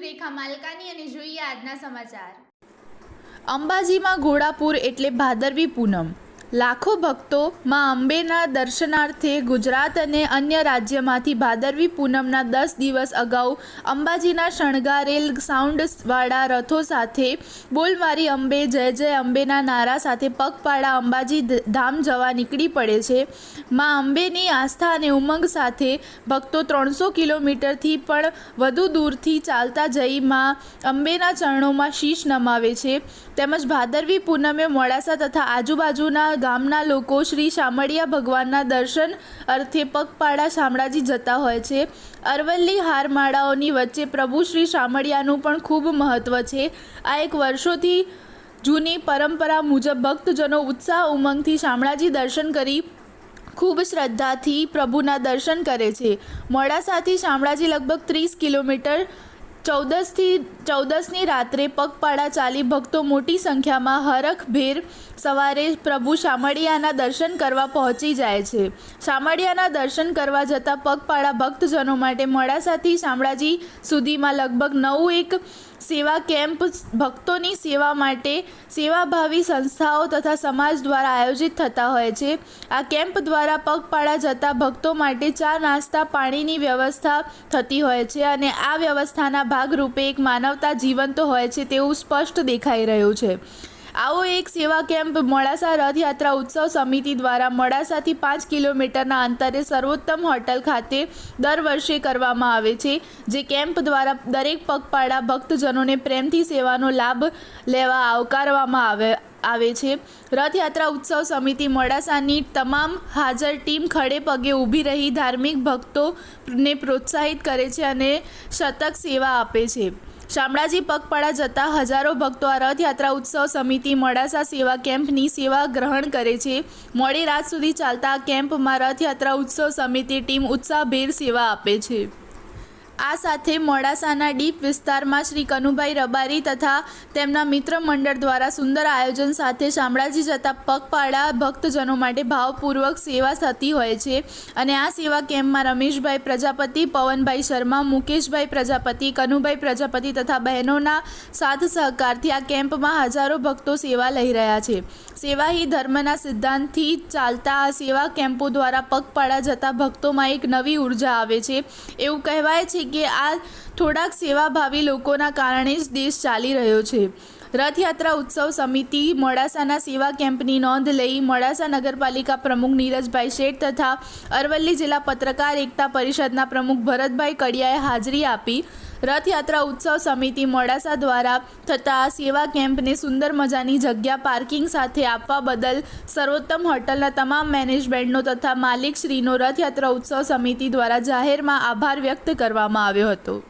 રેખા માલકાની અને જોઈએ આજના સમાચાર. અંબાજીમાં ઘોડાપુર એટલે ભાદરવી પૂનમ. લાખો ભક્તો માં અંબેના દર્શનાર્થે ગુજરાત અને અન્ય રાજ્યમાંથી ભાદરવી પૂનમના દસ દિવસ અગાઉ અંબાજીના શણગારેલ સાઉન્ડવાળા રથો સાથે બોલમારી અંબે, જય જય અંબેના નારા સાથે પગપાળા અંબાજી ધામ જવા નીકળી પડે છે. માં અંબેની આસ્થા અને ઉમંગ સાથે ભક્તો ત્રણસો કિલોમીટરથી પણ વધુ દૂરથી ચાલતા જઈ માં અંબેના ચરણોમાં શીશ નમાવે છે. તેમજ ભાદરવી પૂનમે મોડાસા તથા આજુબાજુના ગામના લોકો શ્રી શામળિયા ભગવાનના દર્શન અર્થે પગપાળા શામળાજી જતા હોય છે. અરવલ્લી હારમાળાઓની વચ્ચે પ્રભુ શ્રી શામળિયાનું પણ ખૂબ મહત્ત્વ છે. આ એક વર્ષોથી જૂની પરંપરા મુજબ ભક્તજનો ઉત્સાહ ઉમંગથી શામળાજી દર્શન કરી ખૂબ શ્રદ્ધાથી પ્રભુના દર્શન કરે છે. મોડાસાથી શામળાજી લગભગ ત્રીસ કિલોમીટર ચૌદસથી, ચૌદસની રાત્રે પગપાળા ચાલી ભક્તો મોટી સંખ્યામાં હરખભેર સવારે પ્રભુ શામળિયાના દર્શન કરવા પહોંચી જાય છે. શામળિયાના દર્શન કરવા જતાં પગપાળા ભક્તજનો માટે મોડાસાથી શામળાજી સુધીમાં લગભગ નવ એક સેવા કેમ્પ ભક્તોની સેવા માટે સેવાભાવી સંસ્થાઓ તથા સમાજ દ્વારા આયોજિત થતા હોય છે. આ કેમ્પ દ્વારા પગપાળા જતા ભક્તો માટે ચા નાસ્તા પાણીની વ્યવસ્થા થતી હોય છે અને આ વ્યવસ્થાના ભાગરૂપે એક માનવતા જીવંત હોય છે તેવું સ્પષ્ટ દેખાઈ રહ્યું છે. આવો એક સેવા કેમ્પ મોડાસા રથયાત્રા ઉત્સવ સમિતિ દ્વારા મોડાસાથી પાંચ કિલોમીટરના અંતરે સર્વોત્તમ હોટલ ખાતે દર વર્ષે કરવામાં આવે છે, જે કેમ્પ દ્વારા દરેક પગપાળા ભક્તજનોને પ્રેમથી સેવાનો લાભ લેવા આવકારવામાં આવે આવે છે. રથયાત્રા ઉત્સવ સમિતિ મોડાસાની તમામ હાજર ટીમ ખડે પગે ઊભી રહી ધાર્મિક ભક્તોને પ્રોત્સાહિત કરે છે અને શતક સેવા આપે છે. શામળાજી પગપાળા જતા હજારો ભક્તો આ રથયાત્રા ઉત્સવ સમિતિ મોડાસા સેવા કેમ્પની સેવા ગ્રહણ કરે છે. મોડી રાત સુધી ચાલતા આ કેમ્પમાં રથયાત્રા ઉત્સવ સમિતિ ટીમ ઉત્સાહભેર સેવા આપે છે. આ સાથે મોડાસાના ડીપ વિસ્તારમાં શ્રી કનુભાઈ રબારી તથા તેમના મિત્ર મંડળ દ્વારા સુંદર આયોજન સાથે શામળાજી જતા પગપાળા ભક્તજનો માટે ભાવપૂર્વક સેવા થતી હોય છે. અને આ સેવા કેમ્પમાં રમેશભાઈ પ્રજાપતિ, પવનભાઈ શર્મા, મુકેશભાઈ પ્રજાપતિ, કનુભાઈ પ્રજાપતિ તથા બહેનોના સાથ સહકારથી આ કેમ્પમાં હજારો ભક્તો સેવા લઈ રહ્યા છે. સેવા હી ધર્મના સિદ્ધાંતથી ચાલતા આ સેવા કેમ્પો દ્વારા પગપાળા જતા ભક્તોમાં એક નવી ઊર્જા આવે છે. એવું કહેવાય છે કે આ થોડાક સેવાભાવી લોકોના કારણે જ દેશ ચાલી રહ્યો છે. રથયાત્રા ઉત્સવ સમિતિ, મોડાસાના સેવા કેમ્પની નોંધ લઈ મોડાસા નગરપાલિકા પ્રમુખ નીરજભાઈ શેઠ તથા અરવલ્લી જિલ્લા પત્રકાર એકતા પરિષદના પ્રમુખ ભરતભાઈ કડિયાએ હાજરી આપી. રથયાત્રા ઉત્સવ સમિતિ મોડાસા દ્વારા થતા સેવા કેમ્પને સુંદર મજાની જગ્યા પાર્કિંગ સાથે આપવા બદલ સર્વોત્તમ હોટલના તમામ મેનેજમેન્ટનો તથા માલિકશ્રીનો રથયાત્રા ઉત્સવ સમિતિ દ્વારા જાહેરમાં આભાર વ્યક્ત કરવામાં આવ્યો હતો.